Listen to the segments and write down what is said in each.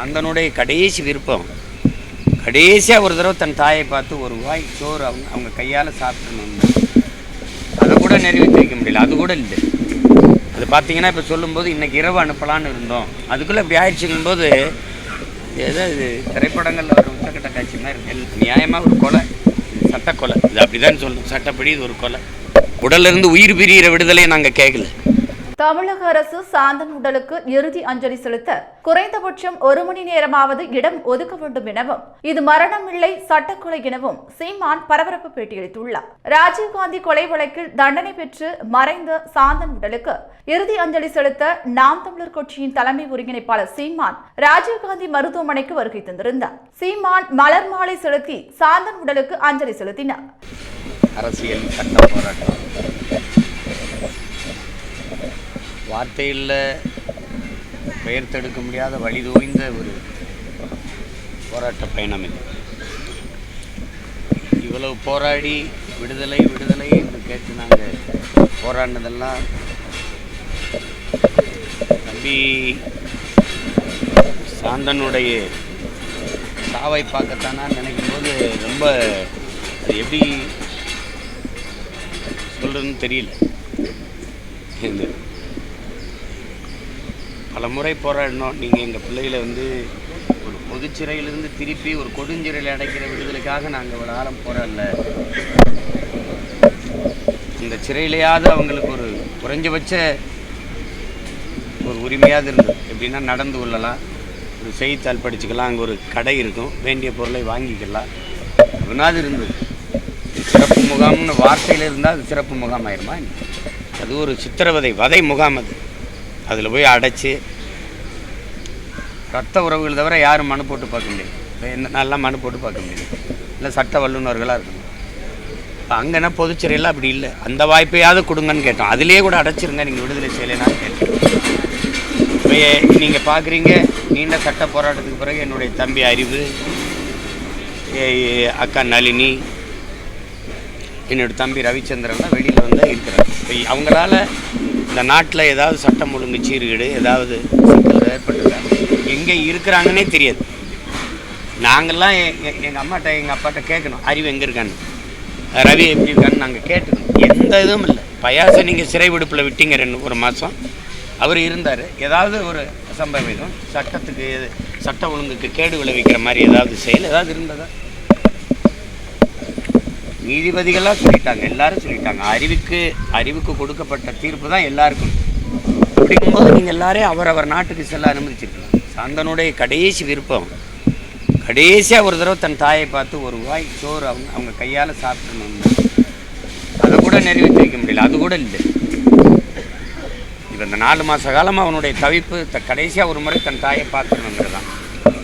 அந்தனுடைய கடைசி விருப்பம். கடைசியாக ஒரு தடவை தன் தாயை பார்த்து ஒரு வாய் சோறு அவங்க அவங்க கையால் சாப்பிடணும் அதை கூட நிறைவேற்றி வைக்க முடியல. அது கூட இல்லை. அது பார்த்தீங்கன்னா இப்போ சொல்லும்போது இன்னைக்கு இரவு அனுப்பலான்னு இருந்தோம். அதுக்குள்ளே இப்படி ஆயிடுச்சுங்கும் போது ஏதோ இது திரைப்படங்களில் ஒரு உச்சக்கட்ட காட்சி மாதிரி இருக்கு. நியாயமாக ஒரு கொலை. இது சட்ட கொலை. இது அப்படிதான் சொல்லணும் சட்டப்படி இது ஒரு கொலை. உடலிருந்து உயிர் பிரிகிற விடுதலையை நாங்கள் கேட்கல தமிழக அரசு சாந்தன் உடலுக்கு இறுதி அஞ்சலி செலுத்த குறைந்தபட்சம் ஒரு மணி நேரமாவது இடம் ஒதுக்க வேண்டும் எனவும் இது மரணமில்லை சட்டக்கொலை எனவும் சீமான் பரபரப்பு பேட்டியளித்துள்ளார். ராஜீவ்காந்தி கொலை வழக்கில் தண்டனை பெற்று மறைந்த சாந்தன் உடலுக்கு இறுதி அஞ்சலி செலுத்த நாம் தமிழர் கட்சியின் தலைமை ஒருங்கிணைப்பாளர் சீமான் ராஜீவ்காந்தி மருத்துவமனைக்கு வருகை தந்திருந்தார். சீமான் மலர் மாலை செலுத்தி சாந்தன் உடலுக்கு அஞ்சலி செலுத்தினார். அரசியல் சட்ட போராட்டம். வார்த்தையில் பெயர் தடுக்க முடியாத வழிதோய்ந்த ஒரு போராட்ட பயணம் இது. இவ்வளவு போராடி விடுதலை விடுதலை என்று கேட்டு நாங்கள் போராடினதெல்லாம் தம்பி சாந்தனுடைய சாவை பார்க்கத்தானா நினைக்கும் போது ரொம்ப எப்படி சொல்கிறதுன்னு தெரியல. பல முறை போராடினோம். நீங்கள் எங்கள் பிள்ளைகளை வந்து ஒரு பொதுச்சிறையிலிருந்து திருப்பி ஒரு கொடுஞ்சிறையில் அடைக்கிற விடுதலைக்காக நாங்கள் இவ்வளோ காலம் போராடல. இந்த சிறையிலையாவது அவங்களுக்கு ஒரு குறைஞ்சபட்ச ஒரு உரிமையாவது இருந்தது. எப்படின்னா நடந்து கொள்ளலாம். ஒரு செய்தித்தாள் படிச்சுக்கலாம். அங்கே ஒரு கடை இருக்கும். வேண்டிய பொருளை வாங்கிக்கலாம். அப்படின்னாது இருந்தது. சிறப்பு முகாம்னு வார்த்தையில் இருந்தால் அது சிறப்பு முகாம் ஆயிருமா அது ஒரு சித்திரவதை வதை முகாம் அது. அதில் போய் அடைச்சி ரத்த உறவுகள் தவிர யாரும் மனு போட்டு பார்க்க முடியாது என்ன நல்லா மனு போட்டு பார்க்க முடியாது இல்லை சட்ட வல்லுநர்களாக இருக்கணும். இப்போ அங்கேனா பொதுச்சிறையில் அப்படி இல்லை. அந்த வாய்ப்பையாவது கொடுங்கன்னு கேட்டோம். அதுலேயே கூட அடைச்சிருங்க. நீங்கள் விடுதலை செய்யலைனான்னு கேட்டோம். இப்போ நீங்கள் பார்க்குறீங்க நீண்ட சட்ட போராட்டத்துக்கு பிறகு என்னுடைய தம்பி அறிவு அக்கா நளினி என்னோடய தம்பி ரவிச்சந்திரன்லாம் வெளியில் வந்து இருக்கிறாங்க இப்போ அவங்களால இந்த நாட்டில் ஏதாவது சட்டம் ஒழுங்கு சீர்கேடு ஏதாவது சிக்கல் எங்கே இருக்கிறாங்கன்னே தெரியாது. நாங்கள்லாம் எங்கள் அம்மாட்ட எங்கள் அப்பாட்ட கேட்கணும். அறிவு எங்கே இருக்கான்னு. ரவி எப்படி இருக்கான்னு நாங்கள் கேட்டுக்கணும். எந்த இதுவும் இல்லை. பயாசை நீங்கள் சிறை விடுப்பில் விட்டீங்க ரெண்டு ஒரு மாதம். அவர் இருந்தார். ஏதாவது ஒரு அசம்பவிதம் சட்டத்துக்கு சட்டம் சட்ட ஒழுங்குக்கு கேடு விளைவிக்கிற மாதிரி ஏதாவது செயல் ஏதாவது இருந்ததா? நீதிபதிகளாக சொல்லிட்டாங்க எல்லாரும் சொல்லிட்டாங்க. அறிவுக்கு அறிவுக்கு கொடுக்கப்பட்ட தீர்ப்பு தான் எல்லாருக்கும். அப்படிங்கும்போது நீங்கள் எல்லாரையும் அவரவர் நாட்டுக்கு செல்ல அனுமதிச்சிருக்கலாம் சந்தனுடைய கடைசி விருப்பம் கடைசியாக ஒரு தடவை தன் தாயை பார்த்து ஒரு வாய் சோறு அவங்க அவங்க கையால் சாப்பிடணும் அதை கூட நிறைவேற்றி வைக்க முடியல. அது கூட இல்லை. இப்போ இந்த நாலு மாத காலமாக அவனுடைய தவிப்பு த கடைசியாக ஒரு முறை தன் தாயை பார்த்துக்கணுங்கிறது தான்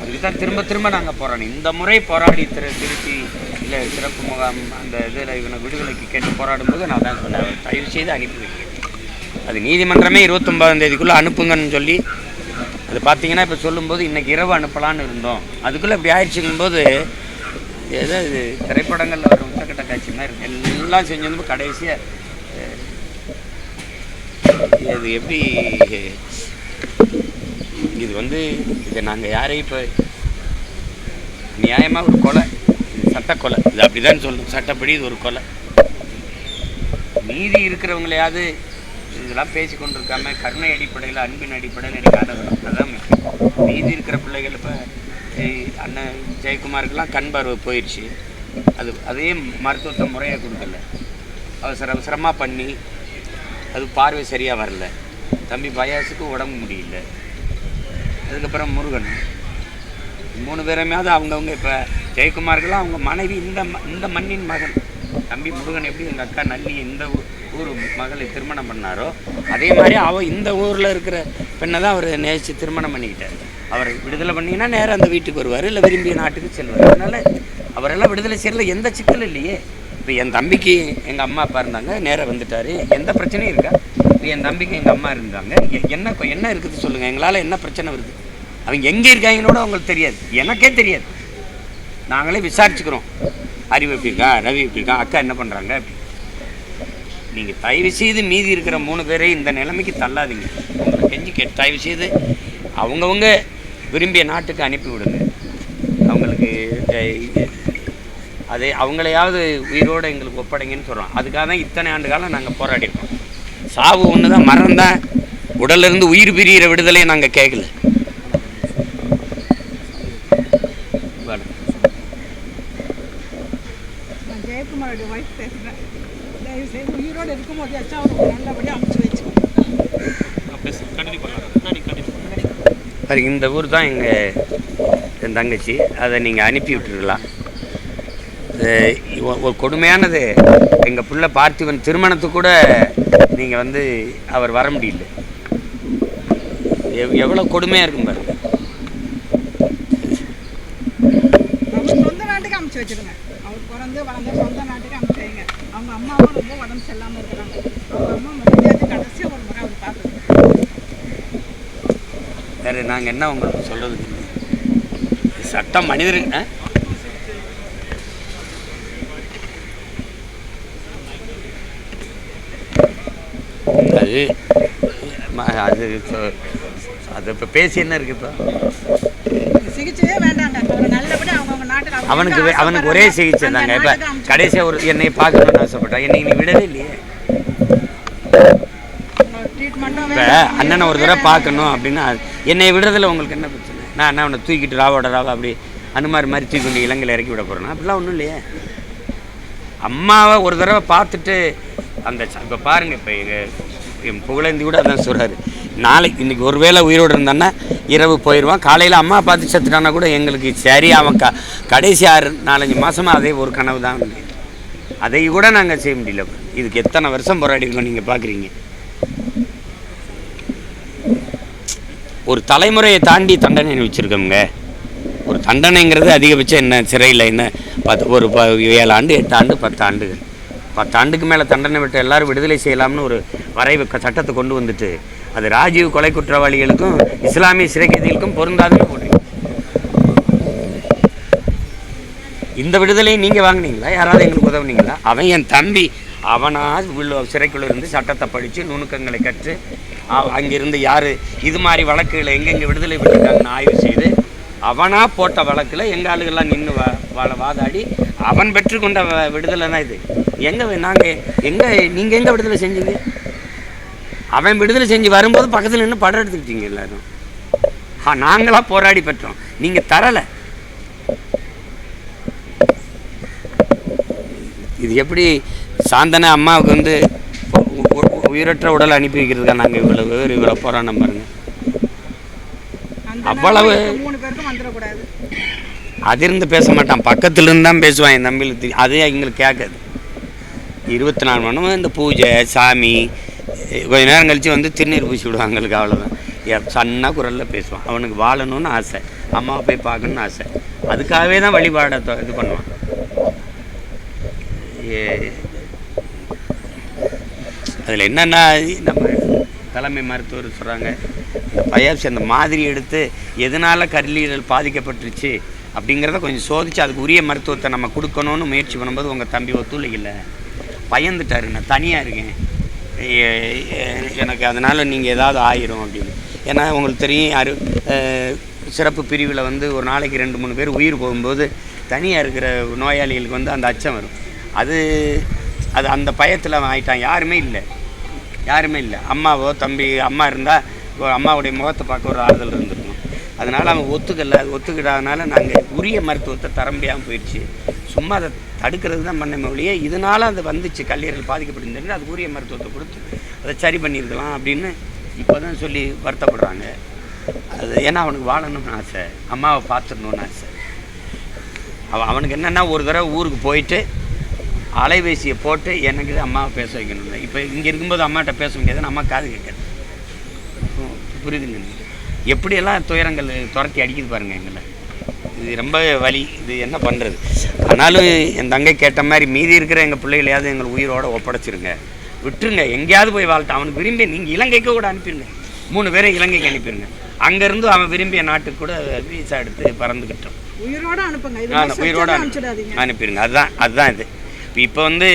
அதுக்கு தான் திரும்ப திரும்ப நாங்கள் போராடணும். இந்த முறை போராடி திரு திருச்சி இல்லை சிறப்பு முகாம் அந்த இதில் இவனை விடுதலைக்கு கேட்டு போராடும்போது நான் தான் சொன்னேன். தயவு செய்து அனுப்பி வைக்கிறேன் அது நீதிமன்றமே இருபத்தொம்பதாம் தேதிக்குள்ளே அனுப்புங்கன்னு சொல்லி அது பார்த்தீங்கன்னா இப்போ சொல்லும்போது இன்னைக்கு இரவு அனுப்பலான்னு இருந்தோம். அதுக்குள்ளே இப்படி ஆயிடுச்சுங்கும்போது ஏதோ இது திரைப்படங்களில் ஒரு முட்டக்கட்ட காட்சி மாதிரி எல்லாம் செஞ்சு கடைசியாக இது எப்படி இது வந்து இதை நாங்கள் யாரையும் இப்போ நியாயமாக ஒரு கொலை சட்ட கொலை இது அப்படி தான் சொல்லணும் சட்டப்படி இது ஒரு கொலை. மீதி இருக்கிறவங்களையாவது இதெல்லாம் பேசி கொண்டிருக்காம கருணை அடிப்படையில் அன்பின் அடிப்படையில் எனக்கு அடங்கணும் அதான் மீதி இருக்கிற பிள்ளைகள் இப்போ அண்ணன் ஜெயக்குமாருக்கெல்லாம் கண் பார்வை போயிடுச்சு அது அதே மருத்துவத்தை முறையாக கொடுக்கல. அவசர அவசரமாக பண்ணி அது பார்வை சரியாக வரல. தம்பி பயாசுக்கு உடம்பு முடியல. அதுக்கப்புறம் முருகன். மூணு பேருமையாவது அவங்கவுங்க இப்போ ஜெயக்குமார்கள்லாம் அவங்க மனைவி இந்த ம- இந்த மண்ணின் மகன். தம்பி முருகன் எப்படி எங்கள் அக்கா நல்லி இந்த ஊர் மகளை திருமணம் பண்ணாரோ அதே மாதிரி அவ இந்த ஊரில் இருக்கிற பெண்ணை தான் அவர் நேசித்து திருமணம் பண்ணிக்கிட்டார். அவர் விடுதலை பண்ணிங்கன்னா நேராக அந்த வீட்டுக்கு வருவார் இல்லை விரும்பிய நாட்டுக்கு செல்வார். அதனால் அவரெல்லாம் விடுதலை செய்யல எந்த சிக்கலும் இல்லையே. இப்போ என் தம்பிக்கு எங்கள் அம்மா அப்பா இருந்தாங்க நேராக வந்துட்டார். எந்த பிரச்சனையும் இருக்கா? இப்போ என் தம்பிக்கு எங்கள் அம்மா இருந்தாங்க. என்ன என்ன இருக்குது சொல்லுங்கள் எங்களால் என்ன பிரச்சனை வருது? அவங்க எங்கே இருக்காங்கன்னோட அவங்களுக்கு தெரியாது. எனக்கே தெரியாது. நாங்களே விசாரிச்சுக்கிறோம். அறிவு எப்படி இருக்கா ரவி எப்படி இருக்கா அக்கா என்ன பண்ணுறாங்க அப்படி. நீங்கள் தயவு செய்து மீதி இருக்கிற மூணு பேரை இந்த நிலைமைக்கு தள்ளாதீங்க. உங்களை கெஞ்சி கேட்டு தயவு செய்து அவங்கவுங்க விரும்பிய நாட்டுக்கு அனுப்பிவிடுங்க அவங்களுக்கு இது- அது அவங்களையாவது உயிரோடு எங்களுக்கு ஒப்படைங்கன்னு சொல்கிறோம் அதுக்காக தான் இத்தனை ஆண்டு காலம் நாங்கள் போராடிருக்கோம் சாவு ஒன்று தான். மரம் தான் உடலிருந்து உயிர் பிரிகிற விடுதலையை நாங்கள் கேட்கல ஜெயக்குமாரோட ஒய்ஃப் பேசுகிறேன் தயவு செய்து உயிரோடு இருக்கும்போது ஆச்சும் அவருக்கு நல்லபடியாக அமைச்சு வச்சுக்கோங்க இந்த ஊர் தான் எங்கள் என் தங்கச்சி. அதை நீங்கள் அனுப்பி விட்டுருக்கலாம் ஒரு கொடுமையானது. எங்கள் புள்ள பார்த்திபன் திருமணத்துக்கு கூட நீங்கள் வந்து அவர் வர முடியல. எவ் எவ்வளோ கொடுமையாக இருக்கும் பாருங்க. சொந்த நாட்டுக்கு அமைச்சு வச்சிருங்க. பிறந்து வளர்ந்த சொந்த நாட்டுக்கு அமைச்சு வைங்க அவங்க அம்மாவும் ரொம்ப உடம்பு சரியில்லாமல் இருக்கிறாங்க. அவங்க அம்மா முடியாது கடைசியாக ஒரு முறை அவர் பார்த்துருங்க வேறு நாங்கள் என்ன உங்களுக்கு சொல்கிறது சட்டம் மனிதர் ஆ? அது அது இப்போ பேசி என்ன இருக்கு இப்போ? சிகிச்சையே வேண்டாங்க. அவர் அவங்க அவனுக்கு அவனுக்கு ஒரே சிகிச்சை தாங்க. இப்போ கடைசியாக ஒரு என்னை பார்க்கணும்னு ஆசைப்பட்டான். என்னை நீ விடவே இல்லையே. இப்போ. அண்ணனை ஒரு தடவை பார்க்கணும் அப்படின்னா என்னை விடுறதுல உங்களுக்கு என்ன பிரச்சனை? நான் என்ன அவனை தூக்கிட்டு ராவோட ராவா அப்படி அனுமார் மாதிரி தூக்கி கொண்டு இலங்கையில் இறக்கி விட போகிறேன்னா அப்படிலாம் ஒன்றும் இல்லையே. அம்மாவை ஒரு தடவை பார்த்துட்டு அந்த இப்போ பாருங்கள் இப்போ எங்கள் என் புகழேந்தி கூட அதான் சொல்கிறாரு நாளைக்கு இன்னைக்கு ஒருவேளை உயிரோடு இருந்தான்னா இரவு போயிடுவான். காலையில் அம்மா பார்த்து செத்துட்டானா கூட எங்களுக்கு சரி அவன் க கடைசி ஆறு நாலஞ்சு மாதமாக அதே ஒரு கனவு தான் அதை கூட நாங்கள் செய்ய முடியல. இதுக்கு எத்தனை வருஷம் போராடி இருக்கோம் நீங்கள் பார்க்குறீங்க ஒரு தலைமுறையை தாண்டி தண்டனை வச்சுருக்கோங்க ஒரு தண்டனைங்கிறது அதிகபட்சம் என்ன சிறையில் என்ன? பத்து ஒரு ப ஏழு ஆண்டு எட்டு ஆண்டு பத்து ஆண்டுகள் பத்து ஆண்டுக்கு மேலே தண்டனை விட்டு எல்லாரும் விடுதலை செய்யலாம்னு ஒரு வரைவு க- சட்டத்தை கொண்டு வந்துட்டு அது ராஜீவ் கொலை குற்றவாளிகளுக்கும் இஸ்லாமிய சிறைக்கைதிகளுக்கும் பொருந்தாதுன்னு போடுறீங்க இந்த விடுதலையை நீங்கள் வாங்குனீங்களா? யாராவது எங்களுக்கு உதவுனீங்களா? அவன் என் தம்பி. அவனா உள்ள சிறைக்குள்ள இருந்து சட்டத்தை படித்து நுணுக்கங்களை கற்று அவ- அங்கிருந்து யார் இது மாதிரி வழக்குகளை எங்கெங்கே விடுதலை விட்டுருக்காங்கன்னு ஆய்வு செய்து அவனாக போட்ட வழக்கில் எங்கள் ஆளுகள்லாம் நின்று வா வாழ வாதாடி அவன் பெற்றுக்கொண்ட வ- விடுதலை தான் இது. எங்கே நாங்கள் எங்கே நீங்கள் எங்கே விடுதலை செஞ்சீங்க? அவன் விடுதலை செஞ்சு வரும்போது பக்கத்தில் நின்று படம் எடுத்துக்கிட்டீங்க எல்லாரும். ஆ நாங்களாக போராடி பெற்றோம். நீங்கள் தரலை. இது எப்படி சாந்தன அம்மாவுக்கு வந்து உயிரற்ற உடல் அனுப்பி வைக்கிறதுக்காக நாங்கள் இவ்வளோ பேர் இவ்வளோ போராட்டம் பாருங்க. அவ்வளவு- அதிர்ந்து பேச மாட்டான். பக்கத்துல இருந்து தான் பேசுவான் என் தம்பியில் தெரி- அது எங்களுக்கு கேட்காது. இருபத்தி நாலு மணி இந்த பூஜை சாமி கொஞ்ச நேரம் கழித்து வந்து திருநீர் பூசி விடுவாங்க எங்களுக்கு அவ்வளோதான் சன்னா குரலில் பேசுவான். அவனுக்கு வாழணும்னு ஆசை. அம்மாவை போய் பார்க்கணும்னு ஆசை. அதுக்காகவே தான் வழிபாடை இது பண்ணுவான். அதில் என்னென்னா நம்ம தலைமை மருத்துவர் சொல்கிறாங்க இந்த பயாப்சி அந்த மாதிரி எடுத்து எதனால் கல்லீரல் பாதிக்கப்பட்டுருச்சு அப்படிங்கிறத கொஞ்சம் சோதித்து அதுக்கு உரிய மருத்துவத்தை நம்ம கொடுக்கணும்னு முயற்சி பண்ணும்போது உங்கள் தம்பி ஒத்துழைக்கல. பயந்துட்டாரு நான் தனியாக இருக்கேன். எனக்கு அதனால் நீங்கள் ஏதாவது ஆயிரும் அப்படின்னு. ஏன்னா உங்களுக்கு தெரியும் அரு சிறப்பு பிரிவில் வந்து ஒரு நாளைக்கு ரெண்டு மூணு பேர் உயிர் போகும்போது தனியாக இருக்கிற நோயாளிகளுக்கு வந்து அந்த அச்சம் வரும். அது அது அந்த பயத்தில் அவன் ஆயிட்டான் யாருமே இல்லை. யாருமே இல்லை. அம்மாவோ தம்பி அம்மா இருந்தால் அம்மாவுடைய முகத்தை பார்க்க ஒரு ஆறுதல் இருந்துடும் அதனால் அவன் ஒத்துக்கல அது ஒத்துக்கிடாதனால நாங்கள் உரிய மருத்துவத்தை தர முடியாமல் போயிடுச்சு. சும்மா அதை தடுக்கிறது தான் பண்ண ஒழிய இதனால் அது வந்துச்சு கல்லீரல் பாதிக்கப்பட்டிருந்தது அது உரிய மருத்துவத்தை கொடுத்து அதை சரி பண்ணியிருக்கலாம் அப்படின்னு இப்போ தான் சொல்லி வருத்தப்படுறாங்க. அது ஏன்னா அவனுக்கு வாழணும்னு ஆசை அம்மாவை பார்த்துடணும்னு ஆசை. அவன் அவனுக்கு என்னென்னா ஒரு தடவை ஊருக்கு போயிட்டு அலைபேசியை போட்டு எனக்கு அம்மாவை பேச வைக்கணும் இப்போ இங்கே இருக்கும்போது அம்மாட்ட பேச முடியாதுன்னு அம்மா காது கேட்காது புரியுதுங்க எப்படியெல்லாம் துயரங்கள் துரத்தி அடிக்குது பாருங்க எங்களை. இது ரொம்ப வலி இது என்ன பண்ணுறது ஆனாலும் என் தங்கை கேட்ட மாதிரி மீதி இருக்கிற எங்கள் பிள்ளைகளையாவது எங்கள் உயிரோட ஒப்படைச்சிருங்க. விட்டுருங்க எங்கேயாவது போய் வாழ்த்தான் அவனுக்கு விரும்பி நீங்கள் இலங்கைக்கு கூட அனுப்பிடுங்க மூணு பேரை இலங்கைக்கு அனுப்பிடுங்க அங்கேருந்து அவன் விரும்பிய நாட்டுக்கு கூட வீசா எடுத்து பறந்துக்கிட்டோம் உயிரோட அனுப்புங்க. உயிரோட அனுப்பிடுங்க அதுதான் அதுதான் இது. இப்போ வந்து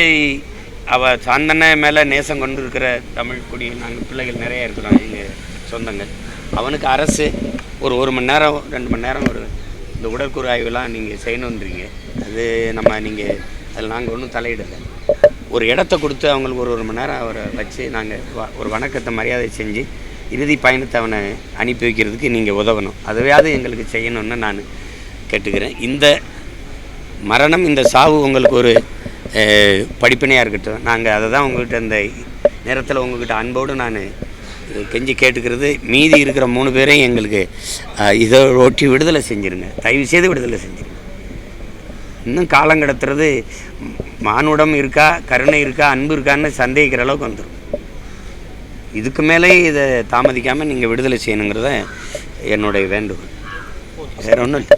அவ சாந்தனை மேலே நேசம் கொண்டு இருக்கிற தமிழ் குடி நாங்கள் பிள்ளைகள் நிறைய இருக்கிறோம் எங்கள் சொந்தங்கள். அவனுக்கு அரசு ஒரு ஒரு மணி நேரம் ரெண்டு மணி நேரம் ஒரு இந்த உடற்கூறு ஆய்வுலாம் நீங்கள் செய்யணுன்றீங்க அது நம்ம நீங்கள் அதில் நாங்கள் ஒன்றும் தலையிடலை. ஒரு இடத்த கொடுத்து அவங்களுக்கு ஒரு ஒரு மணி நேரம் அவரை வச்சு நாங்கள் ஒரு வணக்கத்தை மரியாதை செஞ்சு இறுதி பயணத்தை அவனை அனுப்பி வைக்கிறதுக்கு நீங்கள் உதவணும். அதுவையாவது எங்களுக்கு செய்யணும்னு நான் கேட்டுக்கிறேன். இந்த மரணம் இந்த சாவு உங்களுக்கு ஒரு படிப்பினையாக இருக்கட்டும். நாங்கள் அதை தான் உங்கள்கிட்ட இந்த நேரத்தில் உங்கள்கிட்ட அன்போடு நான் கெஞ்சி கேட்டுக்கிறது. மீதி இருக்கிற மூணு பேரையும் எங்களுக்கு இதை ஒட்டி விடுதலை செஞ்சுருங்க. தயவு செய்து விடுதலை செஞ்சுருங்க. இன்னும் காலம் கடத்துறது மானுடம் இருக்கா கருணை இருக்கா அன்பு இருக்கான்னு சந்தேகிக்கிற அளவுக்கு வந்துடும் இதுக்கு மேலே இதை தாமதிக்காமல் நீங்கள் விடுதலை செய்யணுங்கிறத என்னுடைய வேண்டுகோள். வேறு ஒன்றும் இல்லை.